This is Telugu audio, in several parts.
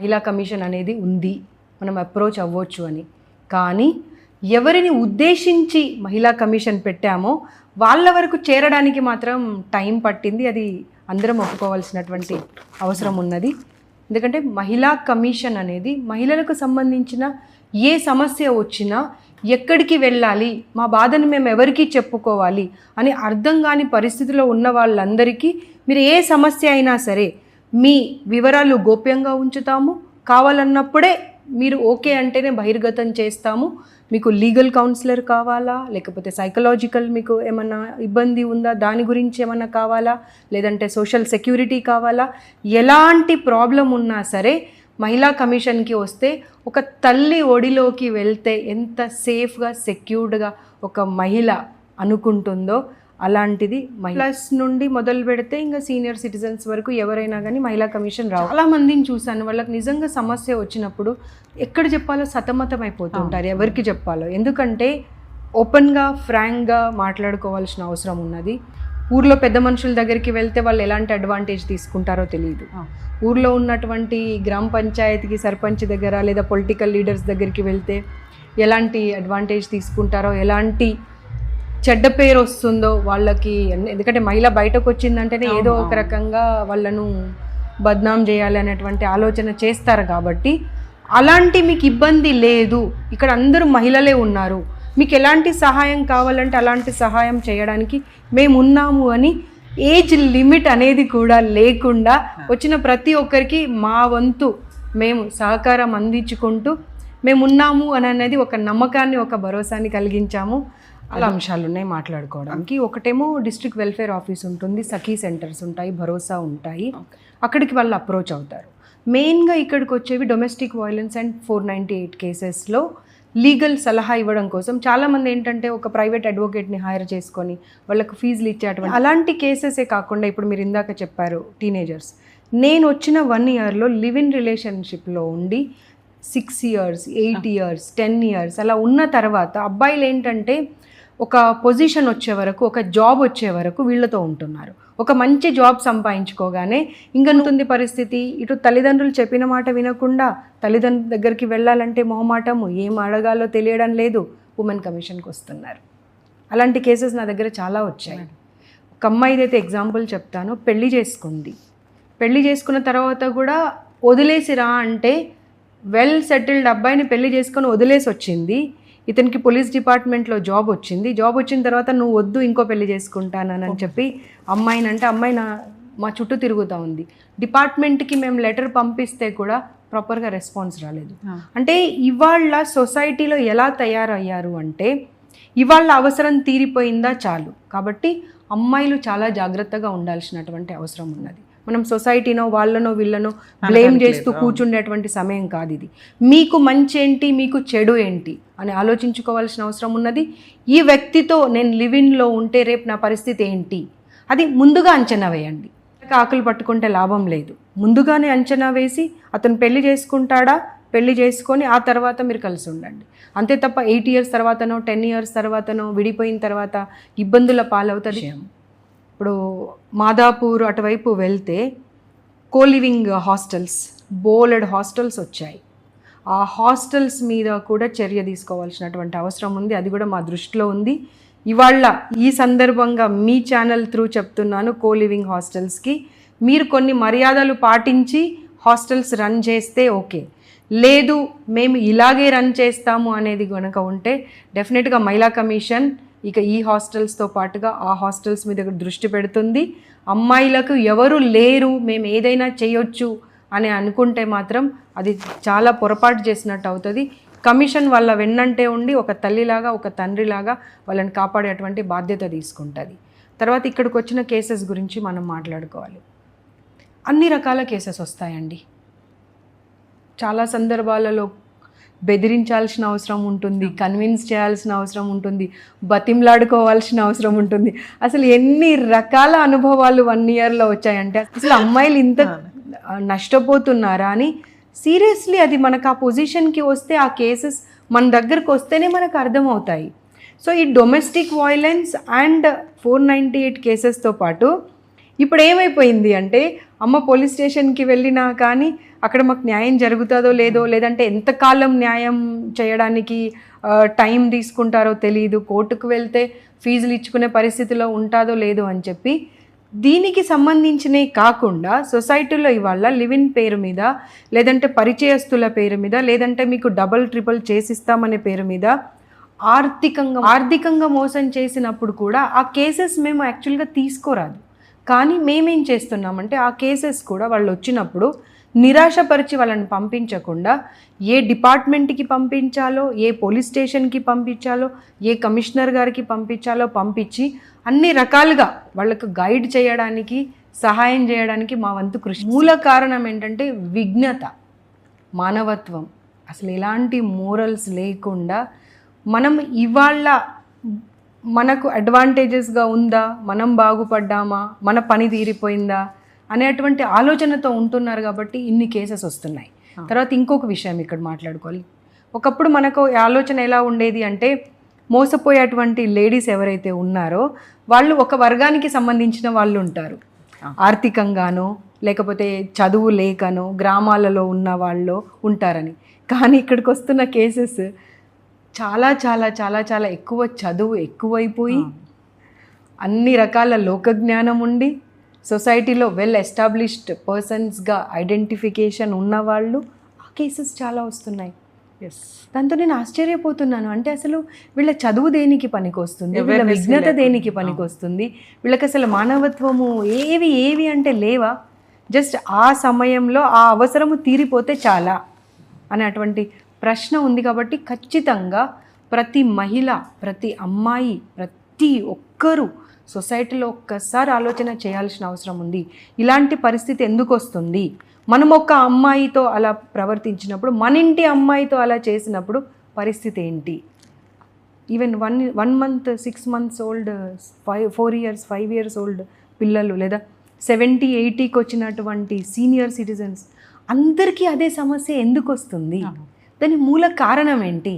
మహిళా కమిషన్ అనేది ఉంది. మనం అప్రోచ్ అవ్వచ్చు అని. కానీ ఎవరిని ఉద్దేశించి మహిళా కమిషన్ పెట్టామో వాళ్ళ వరకు చేరడానికి మాత్రం టైం పట్టింది. అది అందరం ఒప్పుకోవాల్సినటువంటి అవసరం ఉన్నది. ఎందుకంటే మహిళా కమిషన్ అనేది మహిళలకు సంబంధించిన ఏ సమస్య వచ్చినా ఎక్కడికి వెళ్ళాలి మా బాధను మేము ఎవరికి చెప్పుకోవాలి అని అర్థం కాని పరిస్థితిలో ఉన్న వాళ్ళందరికీ మీరు ఏ సమస్య అయినా సరే మీ వివరాలు గోప్యంగా ఉంచుతాము. కావాలన్నప్పుడే మీరు ఓకే అంటేనే బహిర్గతం చేస్తాము. మీకు లీగల్ కౌన్సిలర్ కావాలా? లేకపోతే సైకలాజికల్ మీకు ఏమన్నా ఇబ్బంది ఉందా? దాని గురించి ఏమన్నా కావాలా? లేదంటే సోషల్ సెక్యూరిటీ కావాలా? ఎలాంటి ప్రాబ్లం ఉన్నా సరే మహిళా కమిషన్కి వస్తే ఒక తల్లి ఒడిలోకి వెళ్తే ఎంత సేఫ్గా సెక్యూర్డ్గా ఒక మహిళ అనుకుంటుందో అలాంటిది మహిళస్ నుండి మొదలు పెడితే ఇంకా సీనియర్ సిటిజన్స్ వరకు ఎవరైనా కానీ మహిళా కమిషన్ రావు. చాలా మందిని చూశాను. వాళ్ళకి నిజంగా సమస్య వచ్చినప్పుడు ఎక్కడ చెప్పాలో సతమతం అయిపోతుంటారు. ఎవరికి చెప్పాలో. ఎందుకంటే ఓపెన్గా ఫ్రాంక్గా మాట్లాడుకోవాల్సిన అవసరం ఉన్నది. ఊర్లో పెద్ద మనుషుల దగ్గరికి వెళ్తే వాళ్ళు ఎలాంటి అడ్వాంటేజ్ తీసుకుంటారో తెలియదు ఊర్లో ఉన్నటువంటి గ్రామ పంచాయతీకి సర్పంచ్ దగ్గర లేదా పొలిటికల్ లీడర్స్ దగ్గరికి వెళ్తే ఎలాంటి అడ్వాంటేజ్ తీసుకుంటారో ఎలాంటి చెడ్డ పేరు వస్తుందో వాళ్ళకి ఎందుకంటే మహిళ బయటకు వచ్చిందంటేనే ఏదో ఒక రకంగా వాళ్ళను బద్నాం చేయాలి అనేటువంటి ఆలోచన చేస్తారు కాబట్టి. అలాంటి మీకు ఇబ్బంది లేదు. ఇక్కడ అందరూ మహిళలే ఉన్నారు. మీకు ఎలాంటి సహాయం కావాలంటే అలాంటి సహాయం చేయడానికి మేము ఉన్నాము అని ఏజ్ లిమిట్ అనేది కూడా లేకుండా వచ్చిన ప్రతి ఒక్కరికి మా వంతు మేము సహకారం అందించుకుంటూ మేము ఉన్నాము అని అనేది ఒక నమ్మకాన్ని ఒక భరోసాని కలిగించాము. అలా అంశాలు ఉన్నాయి మాట్లాడుకోవడానికి. ఒకటేమో డిస్ట్రిక్ట్ వెల్ఫేర్ ఆఫీస్ ఉంటుంది సఖీ సెంటర్స్ ఉంటాయి భరోసా ఉంటాయి. అక్కడికి వాళ్ళు అప్రోచ్ అవుతారు. మెయిన్గా ఇక్కడికి వచ్చేవి domestic violence and four ninety eight కేసెస్లో లీగల్ సలహా ఇవ్వడం కోసం. చాలామంది ఏంటంటే ఒక ప్రైవేట్ అడ్వకేట్ని హైర్ చేసుకొని వాళ్ళకు ఫీజులు ఇచ్చేటువంటి అలాంటి కేసెసే కాకుండా ఇప్పుడు మీరు ఇందాక చెప్పారు టీనేజర్స్ నేను వచ్చిన వన్ ఇయర్లో లివ్ ఇన్ రిలేషన్షిప్లో ఉండి six years eight years ten years అలా ఉన్న తర్వాత అబ్బాయిలు ఏంటంటే ఒక పొజిషన్ వచ్చే వరకు ఒక జాబ్ వచ్చే వరకు వీళ్ళతో ఉంటున్నారు. ఒక మంచి జాబ్ సంపాదించుకోగానే ఇంకనుతుంది పరిస్థితి. ఇటు తల్లిదండ్రులు చెప్పిన మాట వినకుండా తల్లిదండ్రుల దగ్గరికి వెళ్ళాలంటే మొహమాటము ఏం అడగాలో తెలియడం లేదు. ఉమెన్ కమిషన్కి వస్తున్నారు. అలాంటి కేసెస్ నా దగ్గర చాలా వచ్చాయి. ఒక అమ్మాయిదైతే అయితే ఎగ్జాంపుల్ చెప్తాను. పెళ్ళి చేసుకుంది. పెళ్ళి చేసుకున్న తర్వాత కూడా వదిలేసిరా అంటే వెల్ సెటిల్డ్ అబ్బాయిని పెళ్ళి చేసుకొని వదిలేసి వచ్చింది ఇతనికి పోలీస్ డిపార్ట్మెంట్లో జాబ్ వచ్చింది. జాబ్ వచ్చిన తర్వాత నువ్వు వద్దు ఇంకో పెళ్ళి చేసుకుంటానని చెప్పి అమ్మాయిని అంటే అమ్మాయి నా మా చుట్టూ తిరుగుతూ ఉంది. డిపార్ట్మెంట్కి మేము లెటర్ పంపిస్తే కూడా ప్రాపర్గా రెస్పాన్స్ రాలేదు. అంటే ఇవాళ సొసైటీలో ఎలా తయారయ్యారు అంటే ఇవాళ అవసరం తీరిపోయిందా చాలు. కాబట్టి అమ్మాయిలు చాలా జాగ్రత్తగా ఉండాల్సినటువంటి అవసరం ఉన్నది. మనం సొసైటీనో వాళ్ళనో వీళ్ళనో బ్లేమ్ చేస్తూ కూర్చుండేటువంటి సమయం కాదు ఇది. మీకు మంచి ఏంటి మీకు చెడు ఏంటి అని ఆలోచించుకోవాల్సిన అవసరం ఉన్నది. ఈ వ్యక్తితో నేను లివిన్లో ఉంటే రేపు నా పరిస్థితి ఏంటి? అది ముందుగా అంచనా వేయండి. ఆకులు పట్టుకుంటే లాభం లేదు. ముందుగానే అంచనా వేసి అతను పెళ్ళి చేసుకుంటాడా? పెళ్ళి చేసుకొని ఆ తర్వాత మీరు కలిసి ఉండండి. అంతే తప్ప ఎయిట్ ఇయర్స్ తర్వాతనో టెన్ ఇయర్స్ తర్వాతనో విడిపోయిన తర్వాత ఇబ్బందుల పాలవుతుంది. ఇప్పుడు మాదాపూర్ అటువైపు వెళ్తే కోలివింగ్ హాస్టల్స్ బోలెడ్ హాస్టల్స్ వచ్చాయి. ఆ హాస్టల్స్ మీద కూడా చర్య తీసుకోవాల్సినటువంటి అవసరం ఉంది. అది కూడా మా దృష్టిలో ఉంది. ఇవాళ ఈ సందర్భంగా మీ ఛానల్ త్రూ చెప్తున్నాను కోలివింగ్ హాస్టల్స్కి. మీరు కొన్ని మర్యాదలు పాటించి హాస్టల్స్ రన్ చేస్తే ఓకే. లేదు మేము ఇలాగే రన్ చేస్తాము అనేది కనుక ఉంటే డెఫినెట్గా మహిళా కమిషన్ ఇక ఈ హాస్టల్స్తో పాటుగా ఆ హాస్టల్స్ మీద దృష్టి పెడుతుంది. అమ్మాయిలకు ఎవరు లేరు మేము ఏదైనా చేయొచ్చు అని అనుకుంటే మాత్రం అది చాలా పొరపాటు చేసినట్టు అవుతుంది. కమిషన్ వాళ్ళ వెన్నంటే ఉండి ఒక తల్లిలాగా ఒక తండ్రిలాగా వాళ్ళని కాపాడేటువంటి బాధ్యత తీసుకుంటుంది. తర్వాత ఇక్కడికి వచ్చిన కేసెస్ గురించి మనం మాట్లాడుకోవాలి. అన్ని రకాల కేసెస్ వస్తాయండి. చాలా సందర్భాలలో బెదిరించాల్సిన అవసరం ఉంటుంది కన్విన్స్ చేయాల్సిన అవసరం ఉంటుంది బతిమ్లాడుకోవాల్సిన అవసరం ఉంటుంది. అసలు ఎన్ని రకాల అనుభవాలు వన్ ఇయర్లో వచ్చాయంటే అసలు అమ్మాయిలు ఇంత నష్టపోతున్నారా అని సీరియస్లీ అది మనకు ఆ పొజిషన్కి వస్తే ఆ కేసెస్ మన దగ్గరకు వస్తేనే మనకు అర్థమవుతాయి. సో ఈ domestic violence and four ninety eight కేసెస్తో పాటు ఇప్పుడు ఏమైపోయింది అంటే అమ్మ పోలీస్ స్టేషన్కి వెళ్ళినా కానీ అక్కడ మాకు న్యాయం జరుగుతుందో లేదో లేదంటే ఎంతకాలం న్యాయం చేయడానికి టైం తీసుకుంటారో తెలియదు కోర్టుకు వెళ్తే ఫీజులు ఇచ్చుకునే పరిస్థితిలో ఉంటుందో లేదో అని చెప్పి దీనికి సంబంధించినవి కాకుండా సొసైటీలో ఇవాళ లివిన్ పేరు మీద లేదంటే పరిచయస్తుల పేరు మీద లేదంటే మీకు డబల్ ట్రిపుల్ చేసిస్తామనే పేరు మీద ఆర్థికంగా ఆర్థికంగా మోసం చేసినప్పుడు కూడా ఆ కేసెస్ మేము యాక్చువల్గా తీసుకోరాదు. కానీ మేమేం చేస్తున్నామంటే ఆ కేసెస్ కూడా వాళ్ళు వచ్చినప్పుడు నిరాశపరిచి వాళ్ళని పంపించకుండా ఏ డిపార్ట్మెంట్కి పంపించాలో ఏ పోలీస్ స్టేషన్కి పంపించాలో ఏ కమిషనర్ గారికి పంపించాలో పంపించి అన్ని రకాలుగా వాళ్ళకు గైడ్ చేయడానికి సహాయం చేయడానికి మా వంతు కృషి. మూల కారణం ఏంటంటే విఘ్నత మానవత్వం. అసలు ఎలాంటి మోరల్స్ లేకుండా మనం ఇవాళ మనకు అడ్వాంటేజెస్గా ఉందా? మనం బాగుపడ్డామా? మన పని తీరిపోయిందా? అనేటువంటి ఆలోచనతో ఉంటున్నారు కాబట్టి ఇన్ని కేసెస్ వస్తున్నాయి. తర్వాత ఇంకొక విషయం ఇక్కడ మాట్లాడుకోవాలి. ఒకప్పుడు మనకు ఆలోచన ఎలా ఉండేది అంటే మోసపోయేటువంటి లేడీస్ ఎవరైతే ఉన్నారో వాళ్ళు ఒక వర్గానికి సంబంధించిన వాళ్ళు ఉంటారు. ఆర్థికంగానో లేకపోతే చదువు లేకనో గ్రామాలలో ఉన్న వాళ్ళు ఉంటారని. కానీ ఇక్కడికి వస్తున్న కేసెస్ చాలా చాలా చాలా చాలా ఎక్కువ చదువు ఎక్కువైపోయి అన్ని రకాల లోకజ్ఞానం ఉండి సొసైటీలో వెల్ ఎస్టాబ్లిష్డ్ పర్సన్స్గా ఐడెంటిఫికేషన్ ఉన్నవాళ్ళు ఆ కేసెస్ చాలా వస్తున్నాయి. ఎస్ దాంతో నేను ఆశ్చర్యపోతున్నాను. అంటే అసలు వీళ్ళ చదువు దేనికి పనికొస్తుంది? వీళ్ళ లేకుండా. దేనికి పనికొస్తుంది? వీళ్ళకి అసలు మానవత్వము ఏవి ఏవి అంటే లేవా? జస్ట్ ఆ సమయంలో ఆ అవసరము తీరిపోతే చాలా అనేటువంటి ప్రశ్న ఉంది కాబట్టి ఖచ్చితంగా ప్రతి మహిళ ప్రతి అమ్మాయి ప్రతి ఒక్కరూ సొసైటీలో ఒక్కసారి ఆలోచన చేయాల్సిన అవసరం ఉంది. ఇలాంటి పరిస్థితి ఎందుకు వస్తుంది? మనం ఒక అమ్మాయితో అలా ప్రవర్తించినప్పుడు మన ఇంటి అమ్మాయితో అలా చేసినప్పుడు పరిస్థితి ఏంటి? Even one one month six months old five four years five years old పిల్లలు లేదా సెవెంటీ ఎయిటీకి వచ్చినటువంటి సీనియర్ సిటిజన్స్ అందరికీ అదే సమస్య ఎందుకు వస్తుంది? దాని మూల కారణం ఏంటి?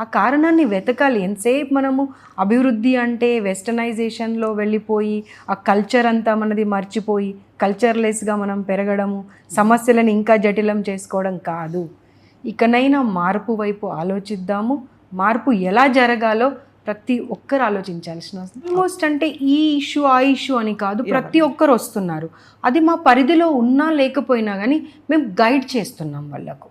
ఆ కారణాన్ని వెతకాలి. ఎంతసేపు మనము అభివృద్ధి అంటే వెస్టర్నైజేషన్లో వెళ్ళిపోయి ఆ కల్చర్ అంతా మనది మర్చిపోయి కల్చర్లెస్గా మనం పెరగడము సమస్యలను ఇంకా జటిలం చేసుకోవడం కాదు. ఇకనైనా మార్పు వైపు ఆలోచిద్దాము. మార్పు ఎలా జరగాలో ప్రతి ఒక్కరు ఆలోచించాల్సిన ఆల్మోస్ట్ అంటే ఈ ఇష్యూ ఆ ఇష్యూ అని కాదు ప్రతి ఒక్కరు వస్తున్నారు. అది మా పరిధిలో ఉన్నా లేకపోయినా కానీ మేము గైడ్ చేస్తున్నాం వాళ్ళకు.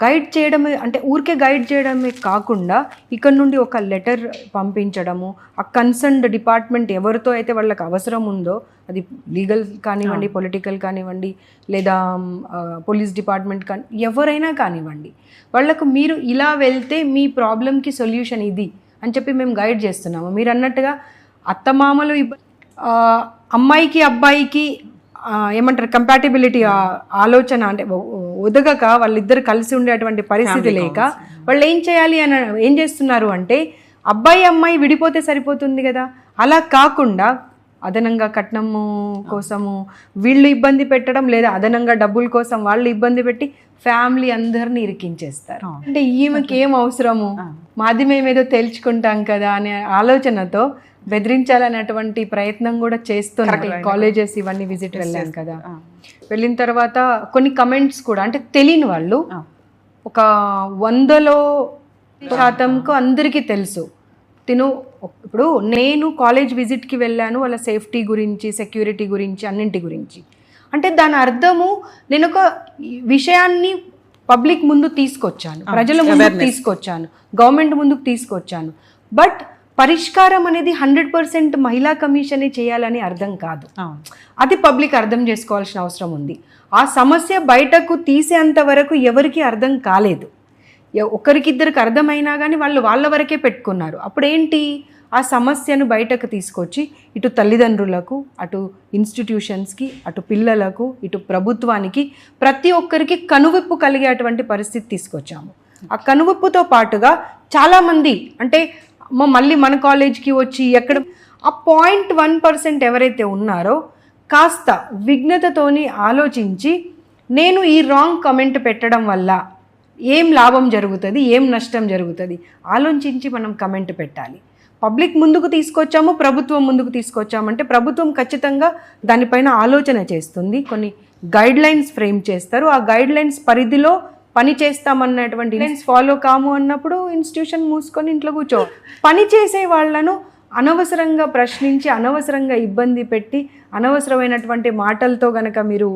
గైడ్ చేయడమే అంటే ఊరికే గైడ్ చేయడమే కాకుండా ఇక్కడ నుండి ఒక లెటర్ పంపించడము ఆ కన్సర్న్డ్ డిపార్ట్మెంట్ ఎవరితో అయితే వాళ్ళకి అవసరం ఉందో అది లీగల్ కానివ్వండి పొలిటికల్ కానివ్వండి లేదా పోలీస్ డిపార్ట్మెంట్ కానీ ఎవరైనా కానివ్వండి వాళ్ళకు మీరు ఇలా వెళ్తే మీ ప్రాబ్లంకి సొల్యూషన్ ఇది అని చెప్పి మేము గైడ్ చేస్తున్నాము. మీరు అన్నట్టుగా అత్తమామలు అమ్మాయికి అబ్బాయికి ఏమంటారు కంపాటిబిలిటీ ఆలోచన అంటే ఒదగక వాళ్ళిద్దరు కలిసి ఉండేటువంటి పరిస్థితి లేక వాళ్ళు ఏం చేయాలి అని ఏం చేస్తున్నారు అంటే అబ్బాయి అమ్మాయి విడిపోతే సరిపోతుంది కదా. అలా కాకుండా అదనంగా కట్నము కోసము వీళ్ళు ఇబ్బంది పెట్టడం లేదా అదనంగా డబ్బుల కోసం వాళ్ళు ఇబ్బంది పెట్టి ఫ్యామిలీ అందరిని ఇరికించేస్తారు. అంటే ఈమెకి ఏం అవసరము? మాది మేమేదో తేల్చుకుంటాం కదా అనే ఆలోచనతో బెదిరించాలనేటువంటి ప్రయత్నం కూడా చేస్తున్నారు. కాలేజెస్ ఇవన్నీ విజిట్ వెళ్ళాను కదా. వెళ్ళిన తర్వాత కొన్ని కమెంట్స్ కూడా అంటే తెలియని వాళ్ళు ఒక వందలో శాతంకు అందరికీ తెలుసు. తిను ఇప్పుడు నేను కాలేజ్ విజిట్కి వెళ్ళాను వాళ్ళ సేఫ్టీ గురించి సెక్యూరిటీ గురించి అన్నింటి గురించి. అంటే దాని అర్థము నేను ఒక విషయాన్ని పబ్లిక్ ముందు తీసుకొచ్చాను. ప్రజల ముందుకు తీసుకొచ్చాను. గవర్నమెంట్ ముందుకు తీసుకొచ్చాను. బట్ పరిష్కారం అనేది హండ్రెడ్ పర్సెంట్ మహిళా కమిషనే చేయాలని అర్థం కాదు. అది పబ్లిక్ అర్థం చేసుకోవాల్సిన అవసరం ఉంది. ఆ సమస్య బయటకు తీసేంత వరకు ఎవరికి అర్థం కాలేదు. ఒకరికిద్దరికి అర్థమైనా కానీ వాళ్ళు వాళ్ళ వరకే పెట్టుకున్నారు. అప్పుడేంటి? ఆ సమస్యను బయటకు తీసుకొచ్చి ఇటు తల్లిదండ్రులకు అటు ఇన్స్టిట్యూషన్స్కి అటు పిల్లలకు ఇటు ప్రభుత్వానికి ప్రతి ఒక్కరికి కనువిప్పు కలిగేటువంటి పరిస్థితి తీసుకొచ్చాము. ఆ కనువిప్పుతో పాటుగా చాలామంది అంటే మళ్ళీ మన కాలేజ్కి వచ్చి ఎక్కడ ఆ పాయింట్ వన్ పర్సెంట్ ఎవరైతే ఉన్నారో కాస్త విఘ్నతతోని ఆలోచించి నేను ఈ రాంగ్ కమెంట్ పెట్టడం వల్ల ఏం లాభం జరుగుతుంది ఏం నష్టం జరుగుతుంది ఆలోచించి మనం కమెంట్ పెట్టాలి. పబ్లిక్ ముందుకు తీసుకొచ్చాము ప్రభుత్వం ముందుకు తీసుకొచ్చామంటే ప్రభుత్వం ఖచ్చితంగా దానిపైన ఆలోచన చేస్తుంది. కొన్ని గైడ్లైన్స్ ఫ్రేమ్ చేస్తారు. ఆ గైడ్లైన్స్ పరిధిలో పని చేస్తామన్నటువంటి ఫాలో కాము అన్నప్పుడు ఇన్స్టిట్యూషన్ మూసుకొని ఇంట్లో కూర్చో. పని చేసే వాళ్ళను అనవసరంగా ప్రశ్నించి అనవసరంగా ఇబ్బంది పెట్టి అనవసరమైనటువంటి మాటలతో గనక మీరు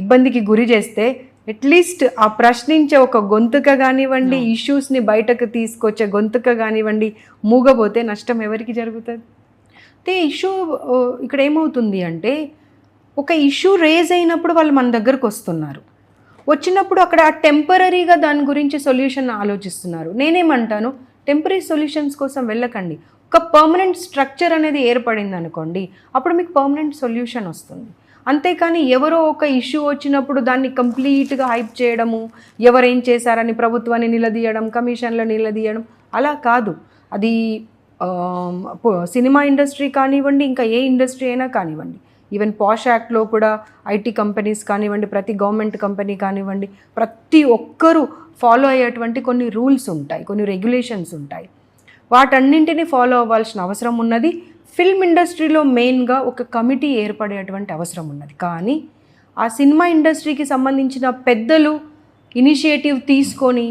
ఇబ్బందికి గురి చేస్తే అట్లీస్ట్ ఆ ప్రశ్నించే ఒక గొంతుక కానివ్వండి ఇష్యూస్ని బయటకు తీసుకొచ్చే గొంతుక కానివ్వండి మూగబోతే నష్టం ఎవరికి జరుగుతుంది? అయితే ఇష్యూ ఇక్కడ ఏమవుతుంది అంటే ఒక ఇష్యూ రేజ్ అయినప్పుడు వాళ్ళు మన దగ్గరకు వస్తున్నారు. వచ్చినప్పుడు అక్కడ టెంపరీగా దాని గురించి సొల్యూషన్ ఆలోచిస్తున్నారు. నేనేమంటాను? టెంపరీ సొల్యూషన్స్ కోసం వెళ్ళకండి. ఒక పర్మనెంట్ స్ట్రక్చర్ అనేది ఏర్పడింది అనుకోండి అప్పుడు మీకు పర్మనెంట్ సొల్యూషన్ వస్తుంది. అంతేకాని ఎవరో ఒక ఇష్యూ వచ్చినప్పుడు దాన్ని కంప్లీట్గా హైప్ చేయడము ఎవరేం చేశారని ప్రభుత్వాన్ని నిలదీయడం కమిషన్లు నిలదీయడం అలా కాదు. అది సినిమా ఇండస్ట్రీ కానివ్వండి ఇంకా ఏ ఇండస్ట్రీ అయినా కానివ్వండి. ఈవెన్ పాష్ యాక్ట్లో కూడా ఐటీ కంపెనీస్ కానివ్వండి ప్రతి గవర్నమెంట్ కంపెనీ కానివ్వండి ప్రతి ఒక్కరూ ఫాలో అయ్యేటువంటి కొన్ని రూల్స్ ఉంటాయి కొన్ని రెగ్యులేషన్స్ ఉంటాయి. వాటన్నింటినీ ఫాలో అవ్వాల్సిన అవసరం ఉన్నది. ఫిల్మ్ ఇండస్ట్రీలో మెయిన్గా ఒక కమిటీ ఏర్పడేటువంటి అవసరం ఉన్నది. కానీ ఆ సినిమా ఇండస్ట్రీకి సంబంధించిన పెద్దలు ఇనిషియేటివ్ తీసుకొని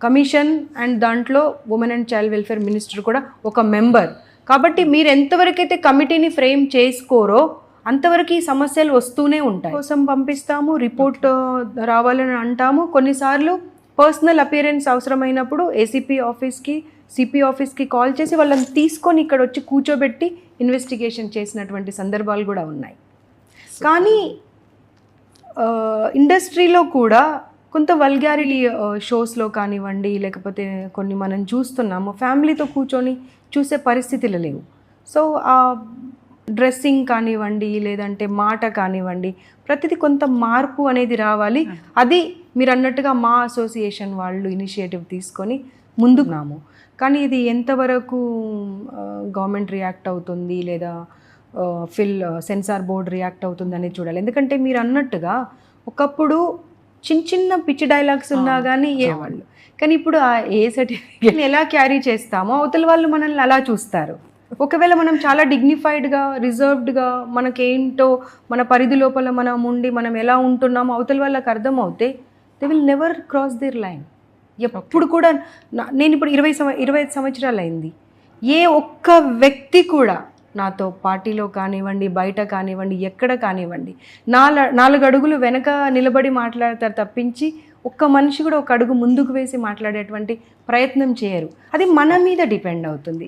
కమిషన్ అండ్ దాంట్లో women and child welfare minister కూడా ఒక మెంబర్ కాబట్టి మీరు ఎంతవరకైతే కమిటీని ఫ్రేమ్ చేసుకోరో అంతవరకు ఈ సమస్యలు వస్తూనే ఉంటాయి. కోసం పంపిస్తాము రిపోర్ట్ రావాలని అంటాము. కొన్నిసార్లు పర్సనల్ అపియరెన్స్ అవసరమైనప్పుడు ఏసీపీ ఆఫీస్కి సిపి ఆఫీస్కి కాల్ చేసి వాళ్ళని తీసుకొని ఇక్కడ వచ్చి కూర్చోబెట్టి ఇన్వెస్టిగేషన్ చేసినటువంటి సందర్భాలు కూడా ఉన్నాయి. కానీ ఇండస్ట్రీలో కూడా కొంత వల్గారిటీ షోస్లో కానివ్వండి లేకపోతే కొన్ని మనం చూస్తున్నాము ఫ్యామిలీతో కూర్చొని చూసే పరిస్థితులు లేవు. సో ఆ డ్రెస్సింగ్ కానివ్వండి లేదంటే మాట కానివ్వండి ప్రతిదీ కొంత మార్పు అనేది రావాలి. అది మీరు అన్నట్టుగా మా అసోసియేషన్ వాళ్ళు ఇనిషియేటివ్ తీసుకొని ముందుకున్నాము కానీ ఇది ఎంతవరకు గవర్నమెంట్ రియాక్ట్ అవుతుంది లేదా ఫిల్ సెన్సార్ బోర్డ్ రియాక్ట్ అవుతుంది అనేది చూడాలి. ఎందుకంటే మీరు అన్నట్టుగా ఒకప్పుడు చిన్న చిన్న పిచ్చి డైలాగ్స్ ఉన్నా కానీ ఏవాళ్ళు కానీ ఇప్పుడు ఆ ఏ సర్టిఫికేట్ ఎలా క్యారీ చేస్తామో అవతల వాళ్ళు మనల్ని అలా చూస్తారు. ఒకవేళ మనం చాలా డిగ్నిఫైడ్గా రిజర్వ్డ్గా మనకేంటో మన పరిధి లోపల మనం ఉండి మనం ఎలా ఉంటున్నామో అవతల వాళ్ళకి అర్థమవుతే they will never cross their line ఎప్పుడు కూడా నేను ఇప్పుడు ఇరవై సంవ ఇరవై ఐదు సంవత్సరాలు అయింది ఏ ఒక్క వ్యక్తి కూడా నాతో పార్టీలో కానివ్వండి బయట కానివ్వండి ఎక్కడ కానివ్వండి నాల నాలుగు అడుగులు వెనక నిలబడి మాట్లాడతారు తప్పించి ఒక్క మనిషి కూడా ఒక అడుగు ముందుకు వేసి మాట్లాడేటువంటి ప్రయత్నం చేయరు. అది మన మీద డిపెండ్ అవుతుంది.